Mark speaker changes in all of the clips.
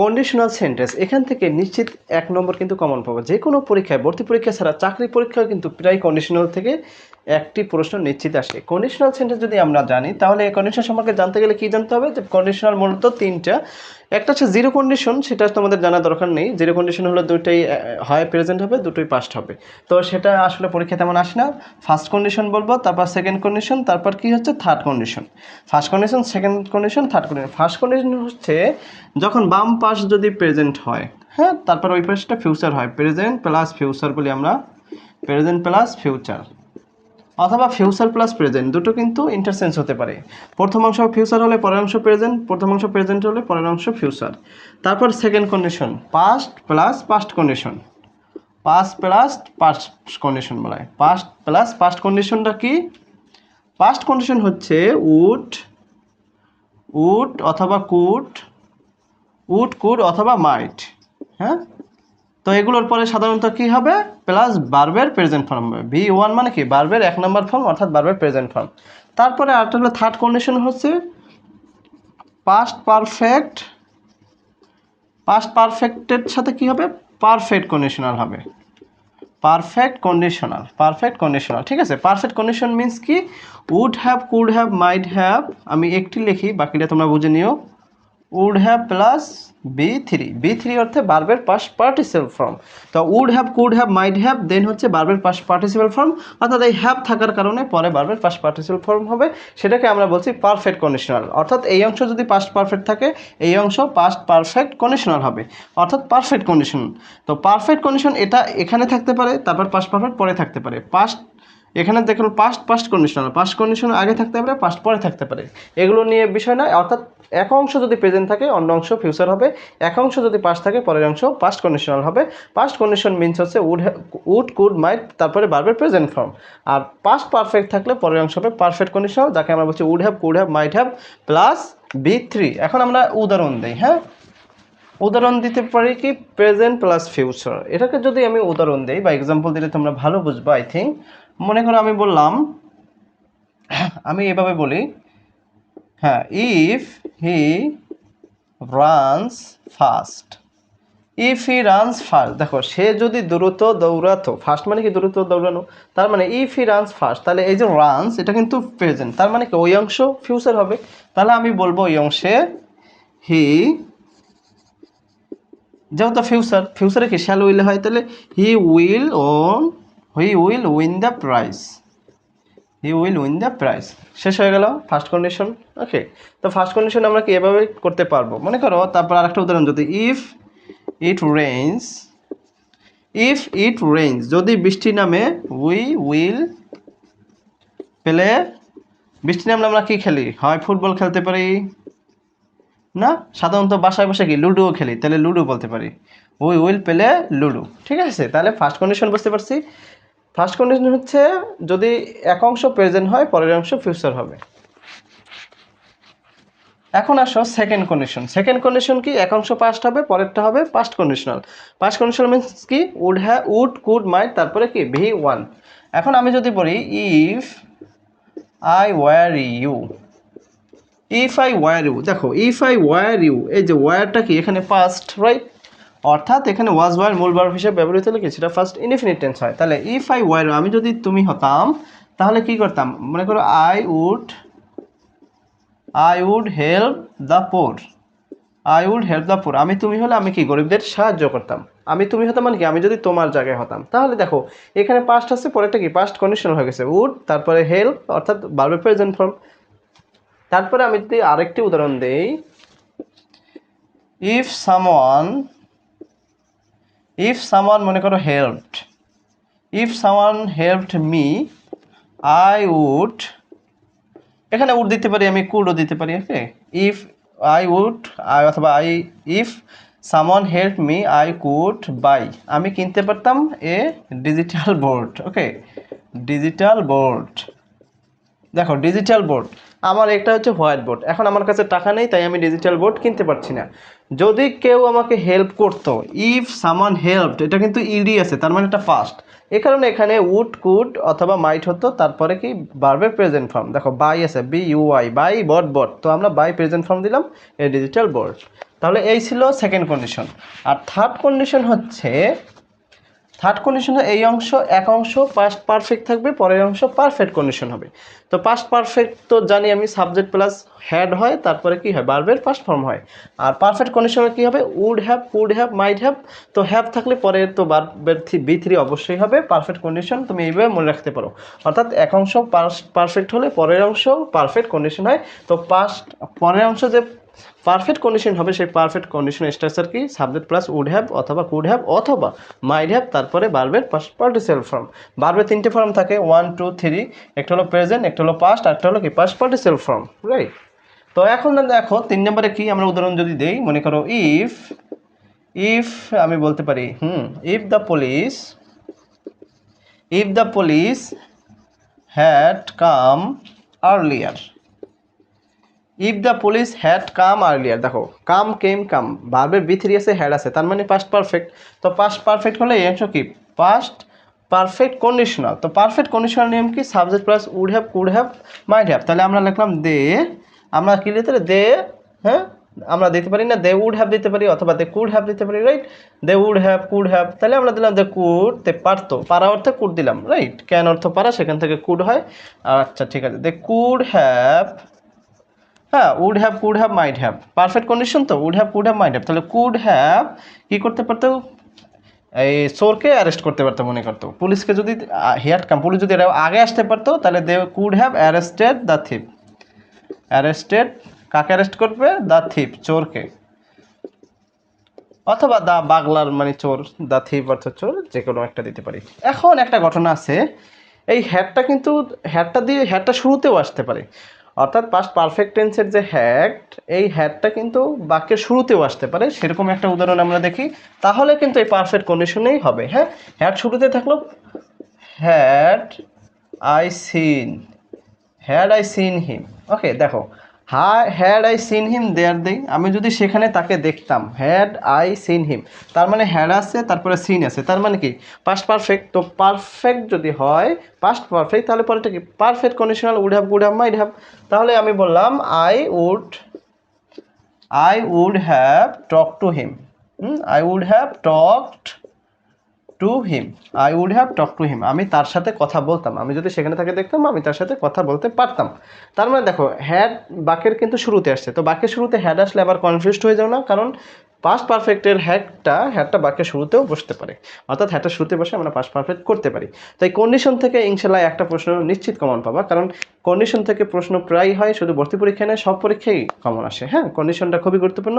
Speaker 1: Conditional sentence এখান থেকে নিশ্চিত এক নম্বর কিন্তু কমন পাবো। যে কোনো পরীক্ষায়, ভর্তি পরীক্ষা ছাড়া চাকরি পরীক্ষায় কিন্তু প্রায় কন্ডিশনাল থেকে একটি প্রশ্ন নিশ্চিত আসে। কন্ডিশনাল সেন্টেন্স যদি আমরা জানি, তাহলে কন্ডিশন সম্পর্কে জানতে গেলে কি জানতে হবে? যে কন্ডিশনাল মূলত তিনটা। একটা হচ্ছে জিরো কন্ডিশন সেটা তোমাদের জানা দরকার নেই। জিরো কন্ডিশন হলো দুটোই হয় প্রেজেন্ট হবে, দুটোই পাস্ট হবে। তো সেটা আসলে পরীক্ষা তেমন আসে না। ফার্স্ট কন্ডিশন বলব, তারপর সেকেন্ড কন্ডিশন তারপর কি হচ্ছে? Third condition first condition second condition third condition first condition হচ্ছে, যখন বাম পাশ যদি প্রেজেন্ট হয় হ্যাঁ তারপর ওই পাশটা ফিউচার হয়। প্রেজেন্ট প্লাস ফিউচার বলি আমরা। প্রেজেন্ট প্লাস ফিউচার অথবা ফিউচার প্লাস প্রেজেন্ট দুটো কিন্তু ইন্টারসেন্স হতে পারে। প্রথম অংশ ফিউচার হলে পরের অংশ প্রেজেন্ট প্রথম অংশ প্রেজেন্ট হলে পরের অংশ ফিউচার তারপর second condition past plus past condition past plus past condition বলা। হয় পাস্ট প্লাস পাস্ট কন্ডিশনটা কি? পাস্ট কন্ডিশন হচ্ছে উড উড অথবা কুড উড কুড অথবা মাইট হ্যাঁ? তো এগুলোর পরে সাধারণত কি হবে? প্লাস বার্বের প্রেজেন্ট ফর্ম হবে। ভি ওয়ান মানে কি? বার্বের এক নম্বর ফর্ম অর্থাৎ বার্বের প্রেজেন্ট ফর্ম তারপরে আরেকটা হলো থার্ড কন্ডিশন হচ্ছে পাস্ট পারফেক্ট পাস্ট পারফেক্টের সাথে কি হবে? পারফেক্ট কন্ডিশনাল হবে। পারফেক্ট কন্ডিশনাল পারফেক্ট কন্ডিশনাল ঠিক আছে? পারফেক্ট কন্ডিশন মিন্স কি? Would have could have might have আমি একটি লিখি, বাকিটা তোমরা বুঝে নিও। Would have plus B three B three অর্থে বার্বের পাস পার্টিসিপাল ফর্ম তো would have could have might have then হচ্ছে বার্বের পাস পার্টিসিপাল ফর্ম অর্থাৎ এই হ্যাভ থাকার কারণে পরে বার্বের পাস পার্টিসিপাল ফর্ম হবে। সেটাকে আমরা বলছি পারফেক্ট কন্ডিশনাল অর্থাৎ এই অংশ যদি পাস্ট পারফেক্ট থাকে, এই অংশ পাস্ট পারফেক্ট কন্ডিশনাল হবে। অর্থাৎ পারফেক্ট কন্ডিশন তো পারফেক্ট কন্ডিশন এটা এখানে থাকতে পারে, তারপর পাস্ট পারফেক্ট পরে থাকতে পারে। পাস্ট এখানে দেখুন past past conditional past condition আগে থাকতে পারে পাস্ট পরে থাকতে পারে। এগুলো নিয়ে বিষয় নয়, অর্থাৎ এক অংশ যদি প্রেজেন্ট থাকে, অন্য অংশ ফিউচার হবে। এক অংশ যদি পাস্ট থাকে, পরের অংশ পাস্ট কন্ডিশনাল হবে। পাস্ট কন্ডিশন মিনস হচ্ছে উড উড কুড মাইট তারপরে বারবার প্রেজেন্ট ফর্ম আর পাস্ট পারফেক্ট থাকলে পরের অংশ হবে পারফেক্ট কন্ডিশনাল যাকে আমরা বলছি would have could have might have plus B three এখন আমরা উদাহরণ দিই হ্যাঁ? উদাহরণ দিতে পারি কি? প্রেজেন্ট প্লাস ফিউচার এটাকে যদি আমি উদাহরণ দিই বা এক্সাম্পল দিলে তোমরা ভালো বুঝবে আই থিঙ্ক মনে করো আমি বললাম, আমি এভাবে বলি হ্যাঁ if he runs fast if he runs fast দেখো, সে যদি দ্রুত দৌড়াতো ফাস্ট মানে কি দ্রুত দৌড়ানো? তার মানে ইফ হি রানস ফাস্ট তাহলে এই যে রানস এটা কিন্তু প্রেজেন্ট তার মানে কি, ওই অংশ ফিউচার হবে। তাহলে আমি বলব ওই অংশে হি যেহেতু ফিউচার ফিউচারে কি শ্যাল উইল হয়, তাহলে he will won he will win the prize he will win the prize শেষ হয়ে গেল ফার্স্ট কন্ডিশন ওকে তো ফার্স্ট কন্ডিশন আমরা কি এভাবে করতে পারব? মনে করো, তারপর আরেকটা উদাহরণ যদি if it rains if it rains যদি বৃষ্টি নামে উই উইল পেলে বৃষ্টি নামলে আমরা কি খেলি? হয় ফুটবল খেলতে পারি? না? সাধারণত বাসায় বসে কি, লুডোও খেলি। তাহলে লুডো বলতে পারি। We will play ludo. ঠিক আছে? তাহলে ফার্স্ট কন্ডিশন বুঝতে পারছি। ফার্স্ট কন্ডিশন হচ্ছে যদি এক অংশ প্রেজেন্ট হয়, পরের অংশ ফিউচার হবে। এখন আসো সেকেন্ড কন্ডিশন সেকেন্ড কন্ডিশন কি এক অংশ পাস্ট হবে, পরেরটা হবে past conditional past conditional means কি? Would have would could might তারপরে কি? ভি ওয়ান এখন আমি যদি বলি if I were you if I were you দেখো ইফ আই ওয়ার ইউ এই যে ওয়ারটা কি? এখানে পাস্ট রাইট অর্থাৎ এখানে ওয়াজ ওয়ার মূল ভার্ব হিসেবে ব্যবহৃত হলে কি? সেটা ফার্স্ট ইনডিফিনিট টেন্স হয়। তাহলে ইফ আই ওয়ার আমি যদি তুমি হতাম, তাহলে কি করতাম? মনে করো I would I would help the poor I would help the poor আমি তুমি হলে আমি কি? গরিবদের সাহায্য করতাম। আমি তুমি হতাম মানে কি? আমি যদি তোমার জায়গায় হতাম। তাহলে দেখো, এখানে পাস্ট আছে, পরেরটা কি? পাস্ট কন্ডিশন হয়ে গেছে। উড তারপরে হেল্প অর্থাৎ বার্বে প্রেজেন্ট ফর্ম তারপরে আমি যদি আরেকটি উদাহরণ দেই। ইফ সামওয়ান ইফ সামান মনে করো helped if someone helped me I would এখানে উড দিতে পারি, আমি কুডও দিতে পারি okay if I would I অথবা I if someone help me I could buy আমি কিনতে পারতাম a digital board okay digital board দেখো ডিজিটাল বোর্ড আমার একটা হচ্ছে হোয়াইট বোর্ড এখন আমার কাছে টাকা নেই, তাই আমি ডিজিটাল বোর্ড কিনতে পারছি না। যদি কেউ আমাকে হেল্প করতো ইফ সামান হেল্পড এটা কিন্তু ইডি আছে, তার মানে এটা ফাস্ট এ কারণে এখানে উড কুড অথবা মাইট হতো, তারপরে কি বারবে প্রেজেন্ট ফর্ম দেখো বাই আছে B U I buy bought bought তো আমরা বাই প্রেজেন্ট ফর্ম দিলাম এ ডিজিটাল বোর্ড তাহলে এই ছিল সেকেন্ড কন্ডিশন আর থার্ড কন্ডিশন হচ্ছে থার্ড কন্ডিশনে এই অংশ, এক অংশ পাস্ট পারফেক্ট থাকবে, পরের অংশ পারফেক্ট কন্ডিশন হবে। তো পাস্ট পারফেক্ট তো জানি আমি সাবজেক্ট প্লাস হ্যাড হয়, তারপরে কি হয়? বার্বের পাস্ট ফর্ম হয়। আর পারফেক্ট কন্ডিশনে কি হবে? Would have could have might have তো হ্যাভ থাকলে পরে তো বার্বের বি থ্রি অবশ্যই হবে পারফেক্ট কন্ডিশন তুমি এইভাবে মনে রাখতে পারো। অর্থাৎ এক অংশ পারফেক্ট হলে পরের অংশ পারফেক্ট কন্ডিশন হয়। তো পাস্ট পরের অংশ যে পারফেক্ট কন্ডিশন হবে সেই পারফেক্ট কন্ডিশন স্ট্রাকচার কি? সাবজেক্ট প্লাস উড হ্যাভ অথবা কুড হ্যাভ অথবা মাইড হ্যাভ তারপরে বার্বের পার্টিসিয়াল ফর্ম বার্বের তিনটে ফর্ম থাকে ওয়ান টু থ্রি একটা হলো প্রেজেন্ট একটা হলো পাস্ট একটা হলো কি? পাস্ট পার্টিসিয়াল ফর্ম রাইট তো এখন দেখো, তিন নম্বরে কি আমরা উদাহরণ যদি দেই, মনে করো ইফ ইফ আমি বলতে পারি, হুম if the police if the police had come earlier if the police had come earlier দেখো কাম কেম কাম ভার্বের বি থ্রি আছে হ্যাড আছে, তার মানে পাস্ট পারফেক্ট তো পাস্ট পারফেক্ট হলে এই অংশ কি? পাস্ট পারফেক্ট কন্ডিশনাল তো পারফেক্ট কন্ডিশনাল নিয়ম কি? Subject plus would have could have might have তাহলে আমরা লিখলাম দে আমরা কি দিতে দে হ্যাঁ? আমরা দিতে পারি না দে উড হ্যাভ দিতে পারি, অথবা দে কুড হ্যাভ দিতে পারি right they would have could have তাহলে আমরা দিলাম দে কুড তে পারতো। পারা অর্থে কুড দিলাম রাইট ক্যান অর্থ পারা? সেখান থেকে কুড হয়। আচ্ছা ঠিক আছে। দে কুড হ্যাভ হ্যাঁ would have could have might have perfect condition তো? Would have could have might have তাহলে কুড হ্যাভ কী করতে পারতো? এই চোরকে অ্যারেস্ট করতে পারতো, মনে করতো। পুলিশকে যদি হেয়ার কাম পুলিশ যদি এরা আগে আসতে পারতো, তাহলে they could have arrested the thief arrested কাকে অ্যারেস্ট করবে? দ্য থিপ চোরকে। অথবা দা বাগলার মানে চোর দা থিপ অর্থ চোর, যে কোনো একটা দিতে পারি। এখন একটা ঘটনা আছে। এই হ্যাডটা কিন্তু হ্যাডটা দিয়ে হ্যাডটা শুরুতেও আসতে পারে। অর্থাৎ পাস্ট পারফেক্ট টেন্সের যে হ্যাড এই হ্যাডটা কিন্তু বাক্যের শুরুতেও আসতে পারে, সেরকম একটা উদাহরণ আমরা দেখি। তাহলে কিন্তু এই পারফেক্ট কন্ডিশনেই হবে হ্যাঁ? হ্যাড শুরুতে থাকল had I seen had I seen him okay দেখো had I seen him there দেই আমি যদি সেখানে তাকে দেখতাম। হ্যাড আই সিন হিম তার মানে হ্যাড আছে, তারপরে সিন আছে। তার মানে কি? পাস্ট পারফেক্ট তো পারফেক্ট যদি হয় পাস্ট পারফেক্ট তাহলে পরেটা কি? Perfect conditional would have good have might have তাহলে আমি বললাম I would I would have talk to him I would have talked to him I would have talk to him আমি তার সাথে কথা বলতাম। আমি যদি সেখানে থাকে দেখতাম, আমি তার সাথে কথা বলতে পারতাম। তার মানে দেখো হ্যাড বাকের কিন্তু শুরুতে আসছে। তো বাকের শুরুতে হ্যাড আসলে আবার কনফিউজড হয়ে যাও না, কারণ পাস্ট পারফেক্টের হ্যাডটা হ্যাডটা বাক্যের শুরুতেও বসতে পারে। অর্থাৎ হ্যাডটা শুরুতে বসে আমরা পাস্ট পারফেক্ট করতে পারি। তাই কন্ডিশন থেকে ইনশাল্লাহ একটা প্রশ্ন নিশ্চিত কমন পাবা। কারণ কন্ডিশন থেকে প্রশ্ন প্রায় হয়, শুধু ভর্তি পরীক্ষা নয়, সব পরীক্ষাই কমন আসে। হ্যাঁ কন্ডিশনটা খুবই গুরুত্বপূর্ণ।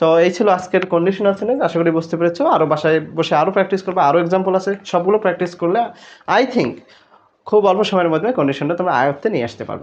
Speaker 1: তো এই ছিল আজকের কন্ডিশন আছে না আশা করি বুঝতে পেরেছ। আরও বাসায় বসে আরও প্র্যাকটিস করবে আরও এক্সাম্পল আছে। সবগুলো প্র্যাকটিস করলে আই থিঙ্ক খুব অল্প সময়ের মধ্যে কন্ডিশনটা তোমরা আয়ত্তে নিয়ে আসতে পারবা।